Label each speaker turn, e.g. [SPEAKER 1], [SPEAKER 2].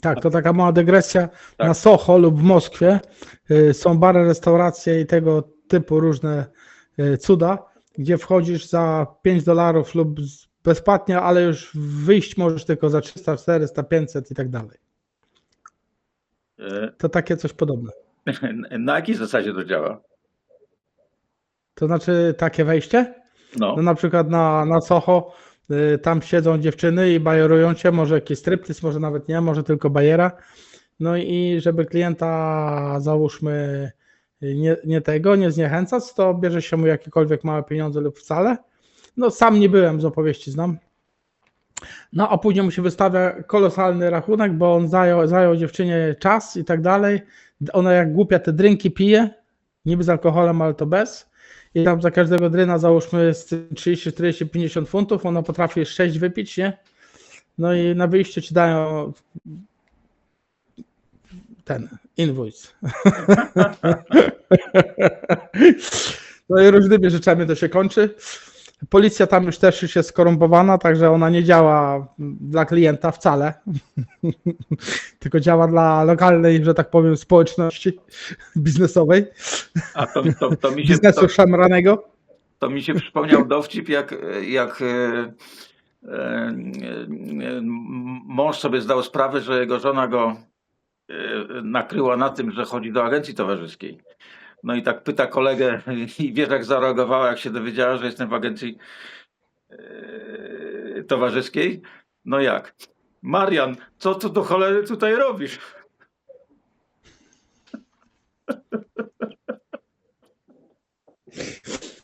[SPEAKER 1] Tak, to taka mała dygresja.
[SPEAKER 2] Tak.
[SPEAKER 1] Na Soho lub w Moskwie y, są bary, restauracje i tego typu różne y, cuda, gdzie wchodzisz za 5 dolarów lub bezpłatnie, ale już wyjść możesz tylko za 300, 400, 500 i tak dalej.
[SPEAKER 2] E,
[SPEAKER 1] To takie coś podobne.
[SPEAKER 2] Na jakiej zasadzie to działa?
[SPEAKER 1] To znaczy takie wejście?
[SPEAKER 2] No,
[SPEAKER 1] No na przykład na, na Soho tam siedzą dziewczyny i bajerują cię, może jakiś striptease, może nawet nie, może tylko bajera. No i żeby klienta załóżmy y, nie, nie tego, nie zniechęcać, to bierze się mu jakiekolwiek małe pieniądze lub wcale. No sam nie byłem, z opowieści znam. No a później mu się wystawia kolosalny rachunek, bo on zajął, zajął dziewczynie czas i tak dalej. Ona jak głupia te drinki pije, niby z alkoholem, ale to bez. I tam za każdego dryna załóżmy z 30, 40, 50 funtów, ona potrafi 6 wypić, nie? No i na wyjście ci dają ten invoice. No i różnymi rzeczami to się kończy. Policja tam już też już jest skorumpowana, także ona nie działa dla klienta wcale, tylko działa dla lokalnej, że tak powiem, społeczności biznesowej,
[SPEAKER 2] a to, to, to, mi się,
[SPEAKER 1] biznesu
[SPEAKER 2] to,
[SPEAKER 1] szamranego.
[SPEAKER 2] to mi się przypomniał dowcip, jak, jak e, e, e, mąż sobie zdał sprawę, że jego żona go e, nakryła na tym, że chodzi do agencji towarzyskiej. No i tak pyta kolegę i wiesz jak zareagowała, jak się dowiedziała, że jestem w agencji e, towarzyskiej? No jak? Marian, co tu do cholery tutaj robisz?